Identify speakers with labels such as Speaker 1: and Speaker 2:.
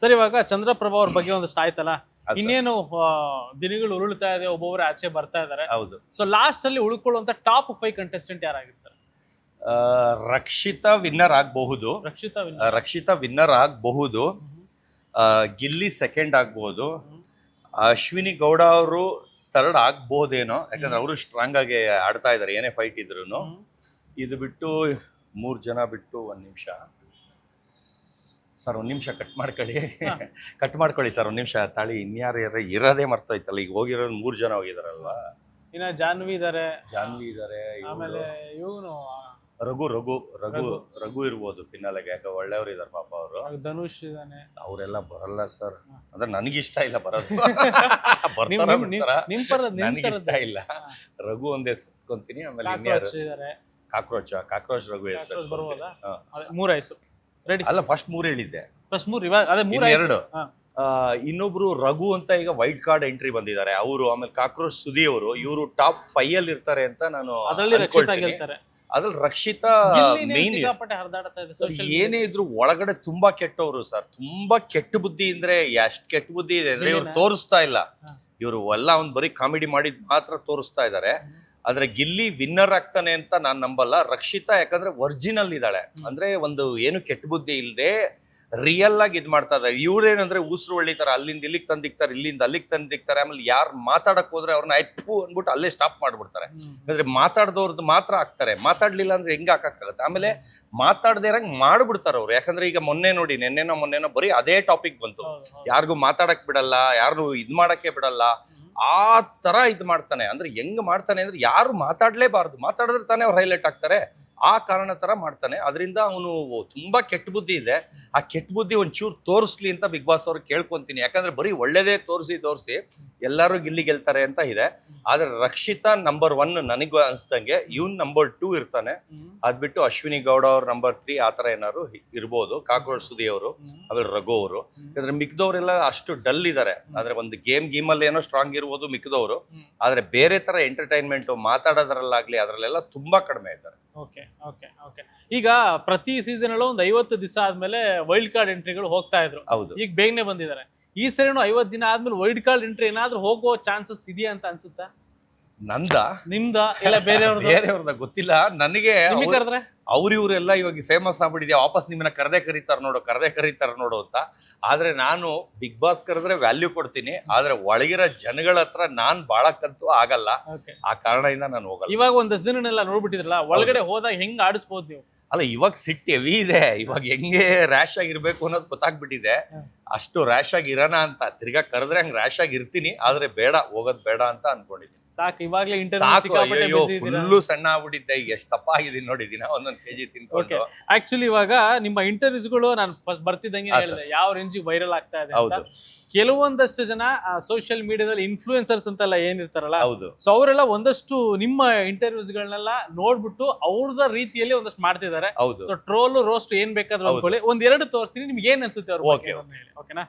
Speaker 1: Sir ಇವಾಗ ಚಂದ್ರಪ್ರಭಾ ಅವ್ರ ಬಗ್ಗೆ ಒಂದಷ್ಟು ಆಯ್ತಲ್ಲ? ಇನ್ನೇನು ದಿನಗಳು ಉರುಳ್ತಾ ಇದೆ ಒಬ್ಬೊಬ್ಬರು ಆಚೆ ಬರ್ತಾ ಇದಾರೆ.
Speaker 2: ಹೌದು.
Speaker 1: ಸೊ ಲಾಸ್ಟ್ ಅಲ್ಲಿ ಉಳ್ಕೊಳ್ಳುವಂತ ಟಾಪ್ ಫೈವ್ ಕಂಟೆಸ್ಟೆಂಟ್ ಯಾರಾಗಿರ್ತಾರೆ?
Speaker 2: ರಕ್ಷಿತ ವಿನ್ನರ್ ಆಗಬಹುದು.
Speaker 1: ರಕ್ಷಿತಾ ವಿನ್ನರ್
Speaker 2: ರಕ್ಷಿತಾ ವಿನ್ನರ್ ಆಗಬಹುದು. ಗಿಲ್ಲಿ ಸೆಕೆಂಡ್ ಆಗ್ಬಹುದು ಅಶ್ವಿನಿ ಗೌಡ ಅವರು ಥರ್ಡ್ ಆಗ್ಬೋದೇನೋ ಯಾಕಂದ್ರೆ ಅವರು ಸ್ಟ್ರಾಂಗ್ ಆಗಿ ಆಡ್ತಾ ಇದ್ದಾರೆ ಏನೇ ಫೈಟ್ ಇದ್ರು ಇದು ಬಿಟ್ಟು ಮೂರು ಜನ ಬಿಟ್ಟು ಒಂದು ನಿಮಿಷ. ಸರ್ ಒಂದು ನಿಮಿಷ ಕಟ್ ಮಾಡ್ಕೊಳ್ಳಿ. ಕಟ್ ಮಾಡ್ಕೊಳ್ಳಿ ಸರ್ ಒಂದು ನಿಮಿಷ. ತಾಳಿ ಇನ್ಯಾರು ಯಾರು ಇರೋದೇ ಮರ್ತೋಯ್ತಲ್ಲ. ಈಗ ಹೋಗಿರೋ ಮೂರು ಜನ ಹೋಗಿದಾರಲ್ವಾ?
Speaker 1: ಇನ್ನ ಜಾನ್ವಿ ಇದಾರೆ.
Speaker 2: ಜಾನ್ವಿ ಇದಾರೆ
Speaker 1: ಆಮೇಲೆ ಇವನು
Speaker 2: ರಘು ರಘು ರಘು
Speaker 1: ರಘು.
Speaker 2: ಇರ್ಬೋದು ಫಿನಾಲೆಗೆ ಯಾಕೆ ಒಳ್ಳೆಯವ್ರು ಇದಾರೆ ಪಾಪ ಅವರು.
Speaker 1: ಧನುಷ್ ಇದಾನೆ.
Speaker 2: ಅವರೆಲ್ಲ ಬರಲ್ಲ ಸರ್. ಅಂದ್ರೆ ನನಗಿಷ್ಟ ಇಲ್ಲ ಬರೋದು. ಬರ್ತಾರ ನನಗಿಷ್ಟ ಇಲ್ಲ. ರಘು ಒಂದೇ ಸುತ್ಕೊಂತೀನಿ ಆಮೇಲೆ ಇನ್ಯಾರು?
Speaker 1: ಕಾಕ್ರೋಚ್
Speaker 2: ಕಾಕ್ರೋಚ್ ರಘು ಹೆಸರು
Speaker 1: ಮೂರಾಯ್ತು. ರೆಡಿ
Speaker 2: ಅಲ್ಲ ಫಸ್ಟ್ ಮೂರು ಹೇಳಿದ್ದೆ.
Speaker 1: ಫಸ್ಟ್ ಮೂರ್ ಇವಾಗ ಅದೇ ಮೂರು.
Speaker 2: ಎರಡು. ಇನ್ನೊಬ್ರು ರಘು ಅಂತ ಈಗ ವೈಲ್ಡ್ ಕಾರ್ಡ್ ಎಂಟ್ರಿ ಬಂದಿದ್ದಾರೆ. ಅವರು ಆಮೇಲೆ ಕಾಕ್ರೋಚ್ ಸುದಿ ಅವರು ಇವರು ಟಾಪ್ ಫೈವ್ ಅಲ್ಲಿ ಇರ್ತಾರೆ ಅಂತ ನಾನು
Speaker 1: ಅದ್ರಲ್ಲಿ ರಕ್ಷಿತಾ
Speaker 2: ಅನ್ಕೊಳ್ತೀನಿ.
Speaker 1: ಗೆಲ್ತಾರೆ.
Speaker 2: ಅದ್ರಲ್ಲಿ ರಕ್ಷಿತಾ ಮೇನ್
Speaker 1: ಸಿಕ್ಕಾಪಟ್ಟೆ ಹರಿದಾಡ್ತಾ ಇದೆ social
Speaker 2: ಏನೇ ಇದ್ರು ಒಳಗಡೆ ತುಂಬಾ ಕೆಟ್ಟವರು ಸರ್. ತುಂಬಾ ಕೆಟ್ಟ ಬುದ್ಧಿ ಅಂದ್ರೆ ಎಷ್ಟ್ ಕೆಟ್ಟ ಬುದ್ಧಿ ಇದೆ ಅಂದ್ರೆ ಇವ್ರು ತೋರಿಸ್ತಾ ಇಲ್ಲ.
Speaker 1: ಹಾ.
Speaker 2: ಇವರು ಎಲ್ಲ ಒಂದ್ ಬರೀ ಕಾಮಿಡಿ ಮಾಡಿದ್ ಮಾತ್ರ ತೋರಿಸ್ತಾ ಇದ್ದಾರೆ. ಆದ್ರೆ ಗಿಲ್ಲಿ ವಿನ್ನರ್ ಆಗ್ತಾನೆ ಅಂತ ನಾನ್ ನಂಬಲ್ಲ ರಕ್ಷಿತಾ ಯಾಕಂದ್ರೆ ಒರಿಜಿನಲ್ ಇದ್ದಾಳೆ. ಅಂದ್ರೆ ಒಂದು ಏನು ಕೆಟ್ಟ ಬುದ್ಧಿ ಇಲ್ಲದೆ ರಿಯಲ್ ಆಗಿ ಇದು ಮಾಡ್ತಾ ಇದ್ದಾರೆ ಇವ್ರೇನಂದ್ರೆ ಉಸಿರು ಹೊಳಿತಾರೆ ಅಲ್ಲಿಂದ ಇಲ್ಲಿಗೆ ತಂದಿಕ್ತಾರೆ ಇಲ್ಲಿಂದ ಅಲ್ಲಿಗೆ ತಂದಿಕ್ತಾರೆ ಆಮೇಲೆ ಯಾರು ಮಾತಾಡಕ್ ಹೋದ್ರೆ ಅವ್ರನ್ನ ಎತ್ತು ಅಂದ್ಬಿಟ್ಟು ಅಲ್ಲೇ ಸ್ಟಾಪ್ ಮಾಡ್ಬಿಡ್ತಾರೆ. ಅಂದ್ರೆ ಮಾತಾಡ್ದವ್ರದ್ದು ಮಾತ್ರ ಆಗ್ತಾರೆ ಮಾತಾಡ್ಲಿಲ್ಲ ಅಂದ್ರೆ ಹೆಂಗ್ ಹಾಕಕ್ಕಾಗತ್ತೆ ಆಮೇಲೆ ಮಾತಾಡದೇ ಇರಂಗ್ ಮಾಡ್ಬಿಡ್ತಾರೆ ಅವ್ರು ಯಾಕಂದ್ರೆ ಈಗ ಮೊನ್ನೆ ನೋಡಿ ನೆನ್ನೆನೋ ಮೊನ್ನೆನೋ ಬರೀ ಅದೇ ಟಾಪಿಕ್ ಬಂತು. ಯಾರಿಗೂ ಮಾತಾಡಕ್ ಬಿಡಲ್ಲ ಯಾರು ಇದ್ ಮಾಡಕ್ಕೆ ಬಿಡಲ್ಲ. ಆ ತರ ಇದು ಮಾಡ್ತಾನೆ. ಅಂದ್ರೆ ಹೆಂಗ್ ಮಾಡ್ತಾನೆ ಅಂದ್ರೆ ಯಾರು ಮಾತಾಡಲೇಬಾರ್ದು. ಮಾತಾಡಿದ್ರೆ ತಾನೇ ಅವ್ರು ಹೈಲೈಟ್ ಆಗ್ತಾರೆ. ಆ ಕಾರಣ ತರ ಮಾಡ್ತಾನೆ. ಅದರಿಂದ ಅವನು ತುಂಬಾ ಕೆಟ್ಟ ಬುದ್ಧಿ ಇದೆ. ಆ ಕೆಟ್ಟ ಬುದ್ಧಿ ಒಂಚೂರು ತೋರಿಸ್ಲಿ ಅಂತ ಬಿಗ್ ಬಾಸ್ ಅವ್ರಿಗೆ ಕೇಳ್ಕೊಂತೀನಿ. ಯಾಕಂದ್ರೆ ಬರೀ ಒಳ್ಳೇದೇ ತೋರಿಸಿ ತೋರಿಸಿ ಎಲ್ಲರೂ ಗಿಲ್ಲಿ ಗೆಲ್ತಾರೆ ಅಂತ ಇದೆ ಆದ್ರೆ ರಕ್ಷಿತಾ ನಂಬರ್ ಒನ್ ನನಗೂ ಅನ್ಸ್ದಂಗೆ ಇವನ್ ನಂಬರ್ ಟೂ ಇರ್ತಾನೆ. ಅದ್ಬಿಟ್ಟು ಅಶ್ವಿನಿ ಗೌಡ ಅವ್ರ ನಂಬರ್ ತ್ರೀ ಆತರ ಥರ ಏನಾದ್ರು ಇರ್ಬೋದು ಕಾಕ್ರೋಚ್ ಸುದಿ ಅವರು. ಆಮೇಲೆ ರಘು ಅವರು. ಯಾಕಂದ್ರೆ ಮಿಕ್ದವ್ರೆಲ್ಲ ಅಷ್ಟು ಡಲ್ ಇದ್ದಾರೆ ಆದ್ರೆ ಒಂದು ಗೇಮ್ ಗೇಮ್ ಅಲ್ಲಿ ಏನೋ ಸ್ಟ್ರಾಂಗ್ ಇರ್ಬೋದು ಮಿಕ್ದವರು. ಆದ್ರೆ ಬೇರೆ ತರ ಎಂಟರ್ಟೈನ್ಮೆಂಟ್ ಮಾತಾಡೋದ್ರಲ್ಲಾಗ್ಲಿ ಅದ್ರಲ್ಲೆಲ್ಲ ತುಂಬಾ ಕಡಿಮೆ ಇದ್ದಾರೆ
Speaker 1: ಓಕೆ ಓಕೆ ಓಕೆ ಈಗ ಪ್ರತಿ ಸೀಸನ್ ಅಲ್ಲೂ ಒಂದು ಐವತ್ತು ದಿವಸ ಆದ್ಮೇಲೆ ವೈಲ್ಡ್ ಕಾರ್ಡ್ ಎಂಟ್ರಿಗಳು ಹೋಗ್ತಾ ಇದ್ರು
Speaker 2: ಹೌದು
Speaker 1: ಈಗ ಬೇಗನೆ ಬಂದಿದ್ದಾರೆ ಈ ಸರಿನೂ ಐವತ್ತು ದಿನ ಆದ್ಮೇಲೆ ವೈಲ್ಡ್ ಕಾರ್ಡ್ ಎಂಟ್ರಿ ಏನಾದ್ರೂ ಹೋಗೋ ಚಾನ್ಸಸ್ ಇದೆಯಾ ಅಂತ ಅನ್ಸುತ್ತಾ?
Speaker 2: ನಂದ?
Speaker 1: ನಿಮ್ದ ಇಲ್ಲ ಬೇರೆಯವ್ರದ್ದು
Speaker 2: ಬೇರೆಯವ್ರನ್ನ ಗೊತ್ತಿಲ್ಲ. ನನಗೆ
Speaker 1: ನಿಮಗೆ ಕರೆದ್ರೆ?
Speaker 2: ಅವ್ರ ಇವರೆಲ್ಲ ಇವಾಗ ಫೇಮಸ್ ಆಗ್ಬಿಟ್ಟಿದೆ ವಾಪಸ್ ನಿಮ್ಮನ್ನ ಕರೆದೇ ಕರೀತಾರ ನೋಡು ಕರೆದೇ ಕರೀತಾರ ನೋಡು ಅಂತ. ಆದ್ರೆ ನಾನು ಬಿಗ್ ಬಾಸ್ ಕರೆದ್ರೆ ವ್ಯಾಲ್ಯೂ ಕೊಡ್ತೀನಿ. ಆದ್ರೆ ಒಳಗಿರೋ ಜನಗಳ ಹತ್ರ ನಾನ್ ಬಾಳಕ್ಕಂತೂ ಆಗಲ್ಲ. ಆ ಕಾರಣದಿಂದ ನಾನು ಹೋಗಲ್ಲ.
Speaker 1: ಇವಾಗ ಒಂದಷ್ಟು ಜನನೆಲ್ಲ ನೋಡ್ಬಿಟ್ಟಿದ್ರಲ್ಲ ಒಳಗಡೆ ಹೋದಾಗ ಹೆಂಗ್ ಆಡಿಸ್ಬೋದು ನೀವು?
Speaker 2: ಅಲ್ಲ ಇವಾಗ ಸಿಟ್ಟು ಹೆವಿ ಇದೆ. ಇವಾಗ ಹೆಂಗೆ ರ್ಯಾಶ್ ಆಗಿರ್ಬೇಕು ಅನ್ನೋದು ಗೊತ್ತಾಗ್ಬಿಟ್ಟಿದೆ. ಅಷ್ಟು ರ್ಯಾಶ್ ಆಗಿ ಇರೋಣ ಅಂತ. ತಿರ್ಗಾ ಕರೆದ್ರೆ ಹಂಗ್ ರ್ಯಾಶ್ ಆಗಿ ಇರ್ತೀನಿ ಆದ್ರೆ ಬೇಡ ಹೋಗೋದು ಬೇಡ ಅಂತ ಅನ್ಕೊಂಡಿದ್ದೀನಿ.
Speaker 1: ಸಾಕು ಇವಾಗಲೇ ಇಂಟರ್ವ್ಯೂ
Speaker 2: ಸಾಕು ಅಯ್ಯೋ ಫುಲ್ಲು ಸಣ್ಣ ಆಗ್ಬಿಟ್ಟಿದ್ದೆ ಈಗ ಎಷ್ಟು ದಪ್ಪ ಆಗಿದ್ದೀನಿ ನೋಡಿ ಒಂದೊಂದು ಕೆಜಿ ತಿನ್ಕೊಂಡು.
Speaker 1: ಆಕ್ಚುಲಿ ಇವಾಗ ನಿಮ್ಮ ಇಂಟರ್ವ್ಯೂಸ್ಗಳು ನಾನು ಫಸ್ಟ್ ಬರ್ತಿದ್ದಂಗೆ ಹೇಳಿದೆ ಯಾವ ರೇಂಜಿಗೆ ವೈರಲ್ ಆಗ್ತಾ ಇದೆ
Speaker 2: ಹೌದು.
Speaker 1: ಕೆಲವೊಂದಷ್ಟು ಜನ ಸೋಷಿಯಲ್ ಮೀಡಿಯಾದಲ್ಲಿ ಇನ್ಫ್ಲೂಯೆನ್ಸರ್ಸ್ ಅಂತೆಲ್ಲ ಏನಿರ್ತಾರಲ್ಲ
Speaker 2: ಹೌದು.
Speaker 1: ಸೊ ಅವರೆಲ್ಲ ಒಂದಷ್ಟು ನಿಮ್ಮ ಇಂಟರ್ವ್ಯೂಸ್ಗಳನ್ನೆಲ್ಲ ನೋಡ್ಬಿಟ್ಟು ಅವ್ರದ ರೀತಿಯಲ್ಲಿ ಒಂದಷ್ಟು ಮಾಡ್ತಿದ್ದಾರೆ.
Speaker 2: ಹೌದು.
Speaker 1: ಸೊ ಟ್ರೋಲ್ ರೋಸ್ಟ್ ಏನ್ ಬೇಕಾದ್ರೂ. ಅನ್ಕೊಳ್ಳಿ ಒಂದ್ ಎರಡು ತೋರಿಸ್ತೀನಿ ನಿಮ್ಗೆ ಏನ್ ಅನ್ಸುತ್ತೆ ಅವ್ರು
Speaker 2: Okay,
Speaker 1: ఓకేనా?